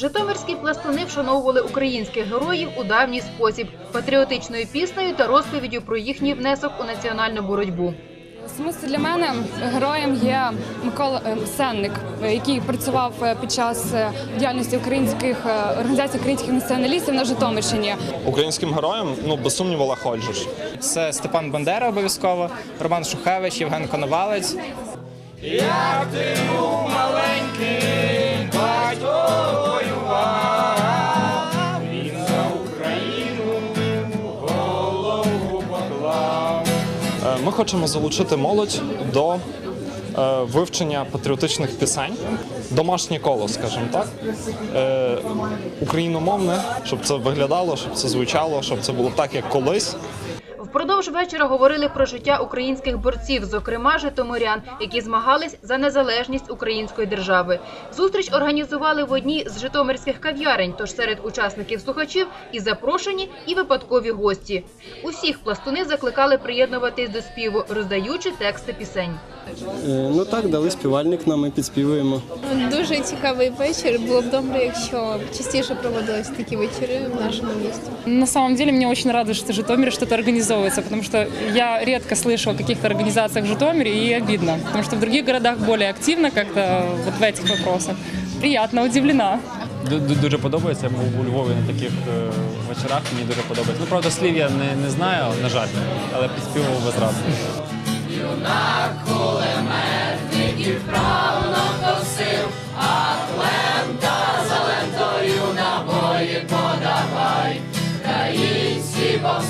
Житомирські пластуни вшановували українських героїв у давній спосіб патріотичною піснею та розповіддю про їхній внесок у національну боротьбу. Особисто для мене героєм є Микола е, Сенник, який працював е, під час е, діяльності українських організацій українських націоналістів на Житомирщині. Українським героям, ну без сумніву, Олег Це Степан Бандера обов'язково, Роман Шухевич, Євген Коновалець. Е, Ми хочемо залучити молодь до е, вивчення патріотичних пісень, домашнє коло, скажімо так, Е, україномовне, щоб це виглядало, щоб це звучало, щоб це було так, як колись. Впродовж вечора говорили про життя українських борців, зокрема житомирян, які змагались за незалежність української держави. Зустріч організували в одній з житомирських кав'ярень. Тож серед учасників слухачів і запрошені, і випадкові гості. Усіх пластуни закликали приєднуватись до співу, роздаючи тексти пісень. Е, Ну так, дали співальник нам, ми підспівуємо. Дуже цікавий вечір. Було б добре, якщо частіше проводились такі вечори в нашому місті. На самом деле мне очень радует, что в Житомире что-то организовывается, потому что я редко слышу о каких-то организациях в Житомире, и обидно, потому что в других городах более активно как-то вот в этих вопросах. Приятно, удивлена. Ду- ду- Дуже подобається. Я був у Львові на таких е, вечорах. Мені дуже подобається. Ну, правда, слів я не, не знаю, на жаль, але підспівував без ради.